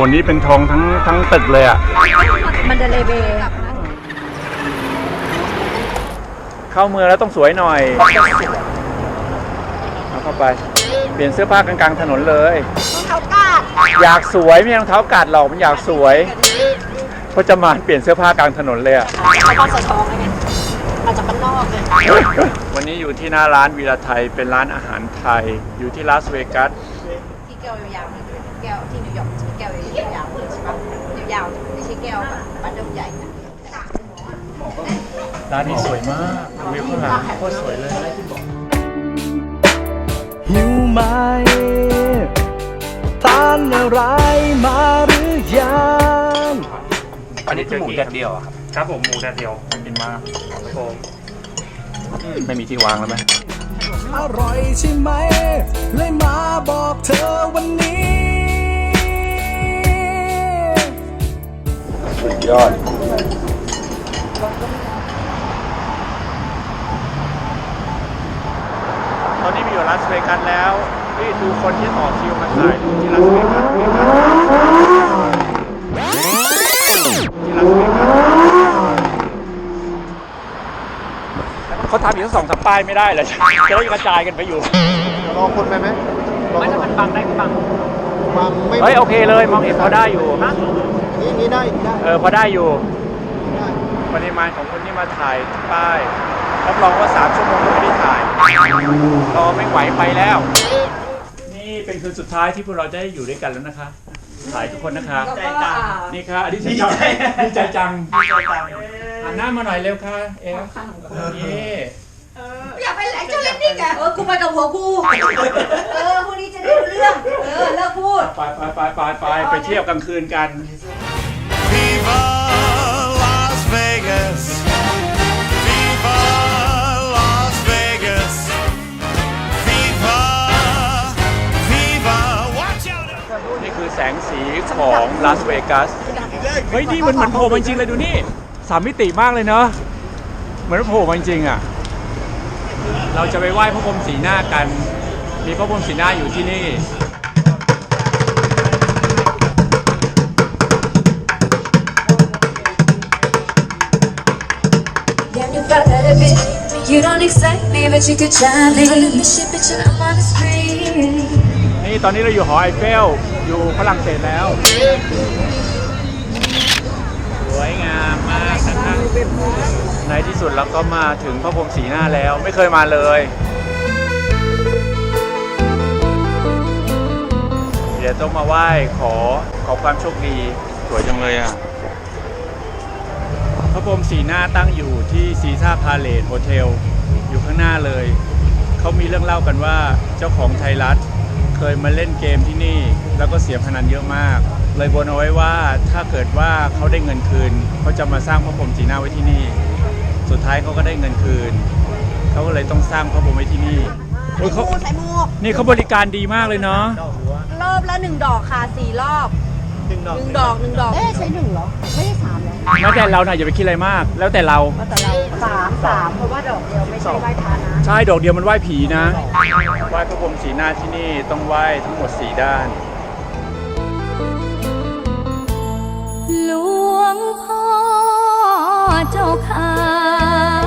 โหนี่เป็นทองทั้งทั้งตึกเลยอะ มันเดเลเบย์เข้าเมืองแล้วต้องสวยหน่อย เอาเข้าไป เปลี่ยนเสื้อผ้ากลางๆถนนเลย เขากาดอยากสวยไม่ใช่รองเท้ากัดหรอกมันอยากสวยเพราะจะมาเปลี่ยนเสื้อผ้ากลางถนนเลยอะ เขาบ้านสะทองไงมาจากบ้านนอกเลยวันนี้อยู่ที่หน้าร้านวีระไทยเป็นร้านอาหารไทย อยู่ที่ลาสเวกัส ที่แก้วยาวๆนี่ แก้วที่นิวยอร์กจะมีแก้วยาวๆเลยใช่ปะยาวๆไม่ใช่แก้วแบบบันเดิมใหญ่นะร้านนี้สวยมากวิวข้างหลังโคตรสวยเลยหิวไหมทานอะไรมาหรือยังอันนี้คือหมูแดดเดียวครับครับผมหมูแดดเดียวกินมากครับผมไม่มีที่วางแล้วไหมอร่อยใช่ไหม เลยมาบอกเธอวันนี้ สุดยอด ตอนนี้มีอยู่ลาสเวกัสแล้วนี่ดูคนที่ต่อคิวมาถ่ายรูปที่ลาสเวกัสที่ลาสเวกัสเขาทำอีกสักสองสามป้ายไม่ได้เหรอจะได้กระจายกันไปอยู่รอคนไปไหมรอไม่คนถ้ามันบังได้ก็บังมาไม่ เฮ้ยโอเคเลยมองเห็นพอได้อยู่ นี่นี่ได้ได้เออพอได้อยู่ ได้ปริมาณของคนที่มาถ่ายป้ายรับรองว่า3ชั่วโมงก็ไม่ได้ถ่ายรอไม่ไหวไปแล้ว นี่เป็นคืนสุดท้ายที่พวกเราได้อยู่ด้วยกันแล้วนะคะ ถ่ายทุกคนนะคะ ใจจังนี่ค่ะดีใจจังดีใจจังหันหน้ามาหน่อยเร็วค่ะ เอฟเย่อยากไปไหนเจ้าเล็กนี่แกเออกูไปกับหัวกูเออพวกนี้จะได้รู้เรื่อง เออเลิกพูดไปไปไปไปไปไปเที่ยวกลางคืนกัน Viva Las Vegas Viva Las Vegas Viva Viva Watch out นี่คือแสงสีของลาสเวกัส เฮ้ย นี่มันเหมือนโผล่มาจริงเลยดูนี่สามมิติมากเลยเนาะเหมือนโผล่มาจริงอะ เราจะไปไหว้พระพรหมสีหน้ากัน มีพระพรหมสีหน้าอยู่ที่นี่ Yeah, you got that bit. You don't excite me, but you could try me. On a mission, bitch, and I'm on the screen. นี่ตอนนี้เราอยู่หอไอเฟล อยู่ฝรั่งเศสแล้ว สวยงามมากนะคะในที่สุดเราก็มาถึงพระพรหมสีหน้าแล้วไม่เคยมาเลยเดี๋ยวต้องมาไหว้ขอขอความโชคดี สวยจังเลยอะ พระพรหมสีหน้าตั้งอยู่ที่ซีซ่าพาเลทโฮเทลอยู่ข้างหน้าเลย เขามีเรื่องเล่ากันว่าเจ้าของไทยรัฐเคยมาเล่นเกมที่นี่ แล้วก็เสียพนันเยอะมาก เลยบนเอาไว้ว่าถ้าเกิดว่าเขาได้เงินคืน เขาจะมาสร้างพระพรหมสีหน้าไว้ที่นี่ สุดท้ายเขาก็ได้เงินคืน เขาก็เลยต้องสร้างพระพรหมไว้ที่นี่โอ้ยเขาใส่หมวกนี่เขาบริการดีมากเลยเนาะรอบละหนึ่งดอกค่ะสี่รอบ หนึ่งดอกหนึ่งดอกหนึ่งดอกเอ๊ะใช้หนึ่งเหรอ ไม่ได้สามเหรอแล้วแต่เราน่ะอย่าไปคิดอะไรมาก แล้วแต่เราแต่เราสามสามเพราะว่าดอกเดียวไม่ใช่ไหว้พระนะใช่ดอกเดียวมันไหว้ผีนะ ไหว้พระพรหมสีหน้าที่นี่ต้องไหว้ทั้งหมดสีด้าน หลวงพ่อเจ้าค่ะ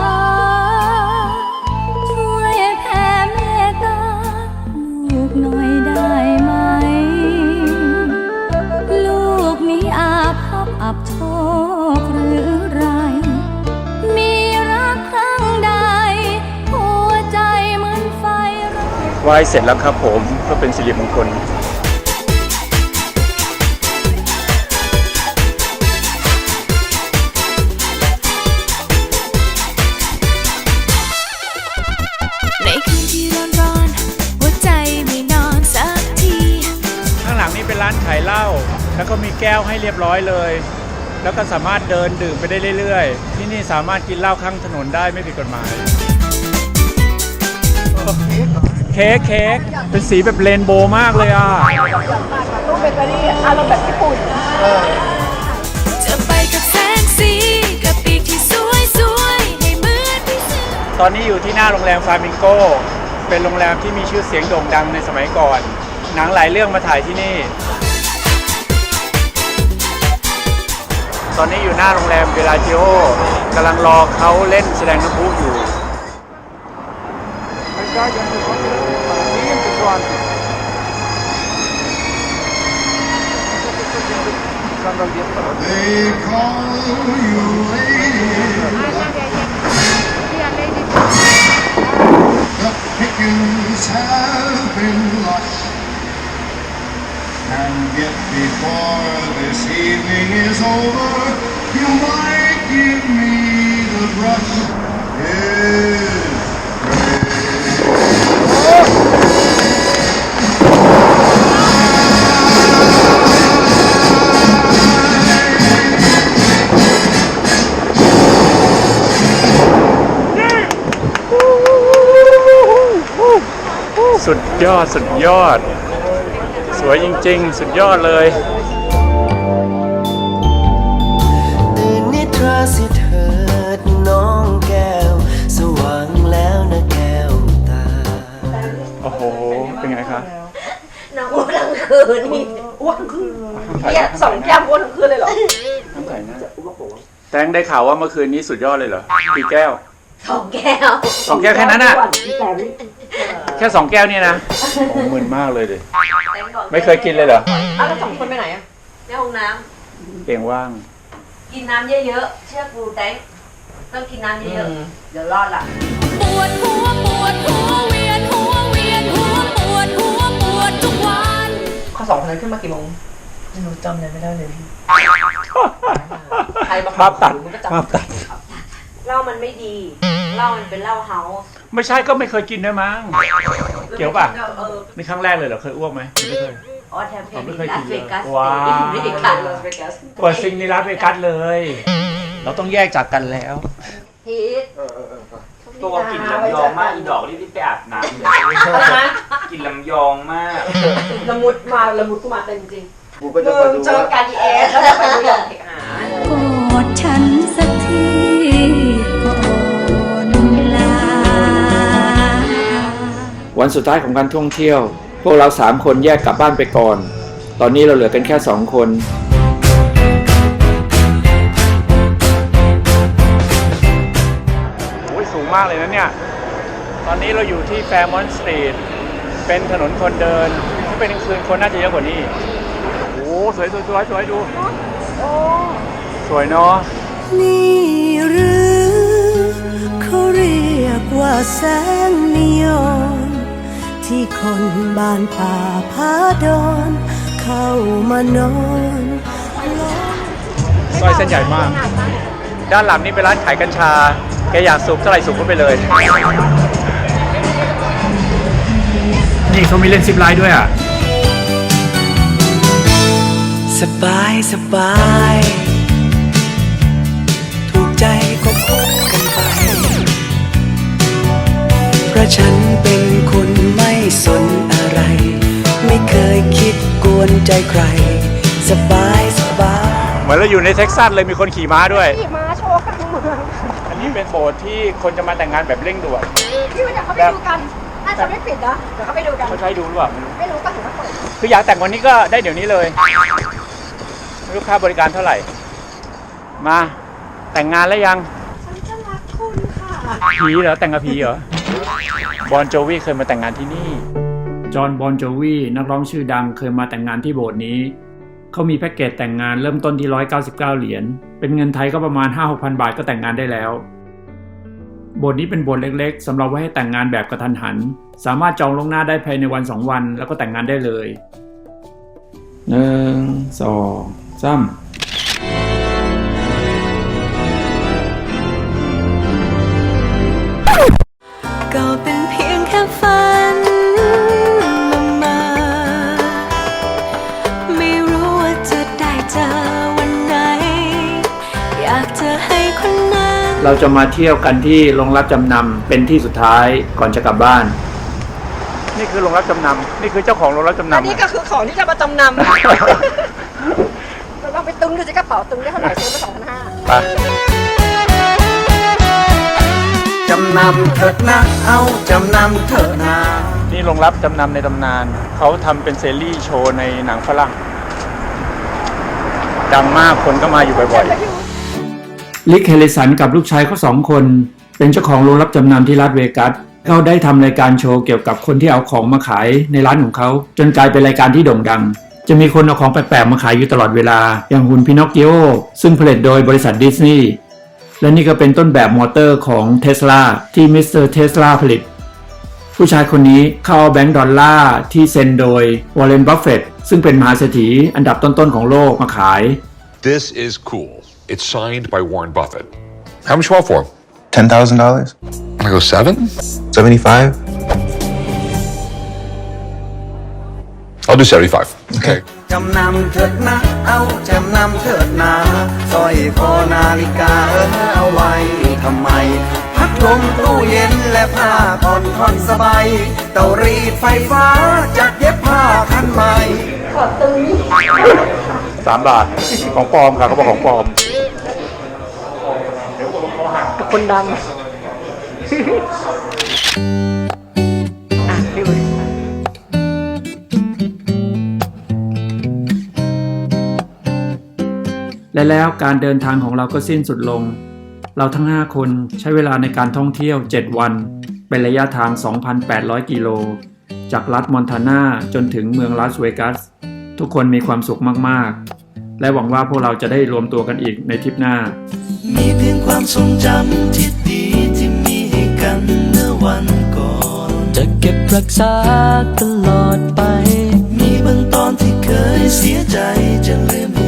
ว้เสร็จแล้วครับผมเพื่อเป็นสิริมงคลในคืนที่ร้อนร้อนๆหัวใจไม่นอนสักทีข้างหลังนี่เป็นร้านขายเหล้าแล้วก็มีแก้วให้เรียบร้อยเลย แล้วก็สามารถเดินดื่มไปได้เรื่อยๆ ที่นี่สามารถกินเหล้าข้างถนนได้ไม่ผิดกฎหมาย เค้กเค้กเป็นสีแบบเรนโบว์มากเลยอะตู้เบเกอรี่อารมณ์แบบญี่ปุ่นจะไปกับแสงสีกับปีกที่สวยสวยๆให้เหมือนพี่เสือ ตอนนี้อยู่ที่หน้าโรงแรมฟามิงโก เป็นโรงแรมที่มีชื่อเสียงโด่งดังในสมัยก่อน หนังหลายเรื่องมาถ่ายที่นี่ ตอนนี้อยู่หน้าโรงแรมเวลาจิโอกำลังรอเขาเล่นแสดงน้ำพุอยู่ acá ya empezó antes, para mí empezó antes. Buscando al 10 para The pickings have been lush And yet before this evening is over You might give me the brush yeah. ยอด สุดยอด สวยจริง ๆ สุดยอดเลยตื่นนิทราสิเถิดน้องแก้ว สว่างแล้วนะแก้วตา โอ้โห เป็นไงคะนางอ้วนทั้งคืนนี่อ้วนคืนเนี่ยสองแก้มอ้วนทั้งคืนเลยเหรอ น้ำใสนะแตงได้ข่าวว่าเมื่อคืนนี้สุดยอดเลยเหรอกี่แก้ว สองแก้วสองแก้วแค่นั้นน่ะแค่สองแก้วเนี่ยนะโอ้มึนมากเลยดิไม่เคยกินเลยเหรออ้าวแล้วสองคนไปไหนอะในห้องน้เตียงว่างำกินน้ำเยอะๆ เชื่อกูแตงต้องกินน้ำเยอะๆ เดี๋ยวรอดละปวดหัวปวดหัวเวียนหัวเวียนหัวปวดหัวปวดทุกวันข้อสองคนนั้นขึ้นมากี่โมงไม่รู้จำอะไรไม่ได้เลยพี่ ใครมาภาพตัดมันก็จำ ภาพตัดเห ล้ามันไม่ดีเหล้ามันเป็นเหล้าเฮาส์ไม่ใช่ก็ไม่เคยกินด้วยมั้ง เกี่ยวป่ะ เออนี่ครั้งแรกเลยเหรอเคยอ้วกไหมไม่เคย ออแทมเพผมนไม่เคยลากิสนเวกัสว้าว ไม่ได้ขายลาสเวกัสเปิดซิงในร้านเวกัสเลย เราต้องแยกจากกันแล้ว พีทตัวกลิ่นลำยองมากอีดอกรีบๆไปอาบน้ำเลยอะไรนะกลิ่นลำยองมาก ละมุดมาละมุดกูมาเต็มจริงกูก็จะมึมางดูเจอว่า การดีเอสแล้วจะไปดูอย่างเทคหากอดฉัน วันสุดท้ายของการท่องเที่ยว พวกเราสามคนแยกกลับบ้านไปก่อน ตอนนี้เราเหลือกันแค่สองคน โอ้ยสูงมากเลยนะเนี่ย ตอนนี้เราอยู่ที่แฟร์มอนต์สตรีท เป็นถนนคนเดิน ถ้าเป็นกลางคืนคนน่าจะเยอะกว่านี้ โอ้สวยสวยสวยสวยดู สวยเนาะ นี่หรือเขาเรียกว่าแสงนิยม ที่คนบ้านป่าพาดอนเข้ามานอนซอยเส้นใหญ่มาก ด้านหลังนี่เป็นร้านขายกัญชา แกอยากสูบเท่าไหร่สูบเข้าไปเลย นี่เขามีเล่นซิปไลน์ด้วยอะ สบายสบาย ถูกใจ ราะฉันเป็นคนไม่สนอะไร ไม่เคยคิดกวนใจใคร สบายสบาย เหมือนเราอยู่ในเท็กซัสเลยมีคนขี่ม้าด้วย ขี่ม้าโชว์กลางเมืองอันนี้เป็นโบสถ์ที่คนจะมาแต่งงานแบบเร่งด่วนพี่ว่าเดี๋ยวเขาไปดูกันน่าจะไม่ปิดนะเดี๋ยวเขาไปดูกันเขาใช้ดูหรือเปล่าไม่รู้ไม่รู้ป่ะถึงว่าเปิดคืออยากแต่งวันนี้ก็ได้เดี๋ยวนี้เลยไม่รู้ค่าบริการเท่าไหร่ มาแต่งงานแล้วยังฉันจะรักคุณค่ะผีเหรอแต่งกับผีเหรอ บอนโจวีเคยมาแต่งงานที่นี่ จอห์นบอนโจวีนักร้องชื่อดังเคยมาแต่งงานที่โบสถ์นี้ เขามีแพ็กเกจแต่งงานเริ่มต้นที่ 199 เหรียญ เป็นเงินไทยก็ประมาณ 5-6,000 บาทก็แต่งงานได้แล้ว โบสถ์นี้เป็นโบสถ์เล็กๆสำหรับไว้ให้แต่งงานแบบกระทันหัน สามารถจองล่วงหน้าได้ภายในวัน 2 วัน แล้วก็แต่งงานได้เลยหนึ่งสองสาม ก็เป็นเพียงแค่ฝันละเมาไม่รู้ว่าจะได้เจอวันไหน อยากจะให้คนนั้น เราจะมาเที่ยวกันที่โรงรับจำนำเป็นที่สุดท้ายก่อนจะกลับบ้าน นี่คือโรงรับจำนำนี่คือเจ้าของโรงรับจำนำอันนี้ก็คือของที่จะมาจำนำเราลองไปตุ้งดูสิกระเป๋าตุ้งได้เท่าไหร่ซื้อมาสองพันห้า ไปจำนำเถิดนะ เอาจำนำเถิดนะนี่โรงรับจำนำในตำนาน เขาทำเป็นเซรีส์โชว์ในหนังฝรั่งแดังมากคนก็มาอยู่บ่อยลิกเฮลิสันกับลูกชายเขาสองคน เป็นเจ้าของโรงรับจำนำที่ลาสเวกัสเขาได้ทำรายการโชว์เกี่ยวกับคนที่เอาของมาขายในร้านของเขา จนกลายเป็นรายการที่โด่งดัง จะมีคนเอาของแปลกๆมาขายอยู่ตลอดเวลา อย่างหุ่นพินอคกิโอซึ่งผลิตโดยบริษัทดิสนีย์ และนี่ก็เป็นต้นแบบมอเตอร์ของเทสลาที่มิสเตอร์เทสลาผลิต ผู้ชายคนนี้เข้าเอาแบงก์ดอลลาร์ที่เซ็นโดยวอร์เรนบัฟเฟตซึ่งเป็นมหาเศรษฐีอันดับต้นๆของโลกมาขาย This is cool. It's signed by Warren Buffett. How much you want for him? Ten thousand dollars? I go seven? Seventy-five? I'll do 75. Okay. จำนำเถิดนะ เอาจำนำเถิดนะสร้อยคอนาฬิกาเออเอาไว้ทำไม พัดลมตู้เย็นและผ้าผ่อนผ่อนสบายเตารีดไฟฟ้าจากเย็บผ้าคันใหม่ๆสามบาทของปลอมค่ะเขาบอกของปลอมคนดัง และแล้วการเดินทางของเราก็สิ้นสุดลง เราทั้ง 5 คนใช้เวลาในการท่องเที่ยว 7 วัน เป็นระยะทาง 2,800 กิโล จากรัฐมอนทานาจนถึงเมืองลาสเวกัส ทุกคนมีความสุขมาก ๆ และหวังว่าพวกเราจะได้รวมตัวกันอีกในทริปหน้า มีเพียงความทรงจำที่ดีที่มีให้กันเมื่อวันก่อน จะเก็บรักษาตลอดไป มีบางตอนที่เคยเสียใจจะลืม